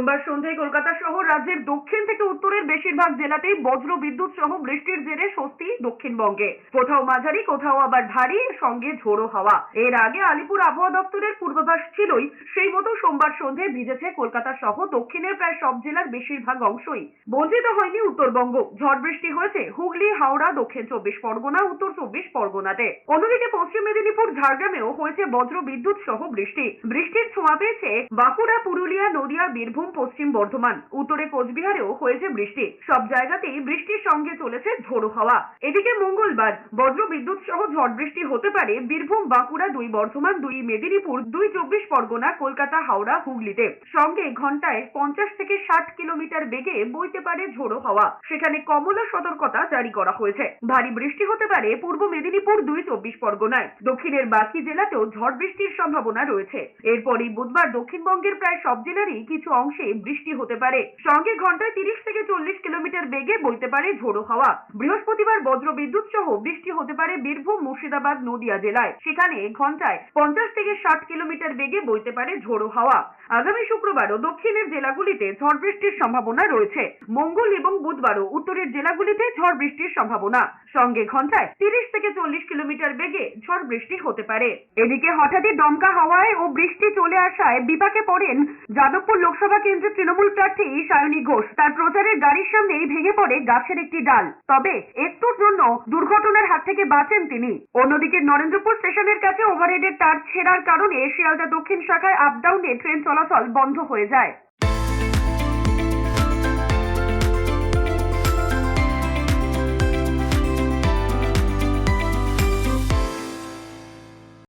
সোমবার সন্ধ্যায় কলকাতা সহ রাজ্যের দক্ষিণ থেকে উত্তরের বেশিরভাগ জেলাতেই বজ্র বিদ্যুৎ সহ বৃষ্টির জেরে স্বস্তি দক্ষিণবঙ্গে। কোথাও মাঝারি, কোথাও আবার ভারী, সঙ্গে ঝোড়ো হাওয়া। এর আগে আলিপুর আবহাওয়া দপ্তরের পূর্বাভাস ছিলই সোমবার সন্ধ্যায় ভিজেছে কলকাতা সহ দক্ষিণের প্রায় সব জেলার বেশিরভাগ অংশই বঞ্চিত হয়নি উত্তরবঙ্গ। ঝড় বৃষ্টি হয়েছে হুগলি, হাওড়া, দক্ষিণ চব্বিশ পরগনা, উত্তর চব্বিশ পরগনাতে। অন্যদিকে পশ্চিম মেদিনীপুর, ঝাড়গ্রামেও হয়েছে বজ্র বিদ্যুৎ সহ বৃষ্টি। বৃষ্টির ছোঁয়া পেয়েছে বাঁকুড়া, পুরুলিয়া, নদিয়া, বীরভূম, পশ্চিম বর্ধমান। উত্তরে কোচবিহারেও হয়েছে বৃষ্টি। সব জায়গাতেই বৃষ্টির সঙ্গে চলেছে ঝোড়ো হাওয়া। এদিকে মঙ্গলবার বজ্র বিদ্যুৎ সহ ঝড় বৃষ্টি হতে পারে বীরভূম, বাঁকুড়া, দুই বর্ধমান, দুই মেদিনীপুর, দুই চব্বিশ পরগনা, কলকাতা, হাওড়া হুগলিতে। সঙ্গে ঘন্টায় পঞ্চাশ থেকে ষাট কিলোমিটার বেগে বইতে পারে ঝোড়ো হাওয়া। সেখানে কমলা সতর্কতা জারি করা হয়েছে। ভারী বৃষ্টি হতে পারে পূর্ব মেদিনীপুর দুই চব্বিশ পরগনায়। দক্ষিণের বাকি জেলাতেও ঝড় বৃষ্টির সম্ভাবনা রয়েছে। এরপরই বুধবার দক্ষিণবঙ্গের প্রায় সব জেলারই কিছু অংশে বৃষ্টি হতে পারে। সঙ্গে ঘন্টায় তিরিশ থেকে চল্লিশ কিলোমিটার বেগে বইতে পারে ঝোড়ো হাওয়া। বৃহস্পতিবার বজ্র বিদ্যুৎ সহ বৃষ্টি হতে পারে বীরভূম, মুর্শিদাবাদ, নদিয়া জেলায়। সেখানে ঘন্টায় পঞ্চাশ থেকে ষাট কিলোমিটার বেগে বইতে পারে ঝোড়ো হাওয়া। আগামী শুক্রবারও দক্ষিণের জেলাগুলিতে ঝড় বৃষ্টির সম্ভাবনা রয়েছে। মঙ্গল এবং বুধবারও উত্তরের জেলাগুলিতে ঝড় বৃষ্টির সম্ভাবনা। সঙ্গে ঘন্টায় তিরিশ থেকে চল্লিশ কিলোমিটার বেগে ঝড় বৃষ্টি হতে পারে। এদিকে হঠাৎই দমকা হাওয়ায় ও বৃষ্টি চলে আসায় বিপাকে পড়েন যাদবপুর লোকসভা কেন্দ্রের তৃণমূল প্রার্থী সায়নী ঘোষ। তার প্রচারের গাড়ির সামনেই ভেঙে পড়ে গাছের একটি ডাল। তবে একটুর জন্য দুর্ঘটনার হাত থেকে বাঁচেন তিনি। অন্যদিকে নরেন্দ্রপুর স্টেশনের কাছে ওভারহেডের তার ছেঁড়ার কারণে শিয়ালদা দক্ষিণ শাখায় আপ ডাউনে ট্রেন চলাচল বন্ধ হয়ে যায়।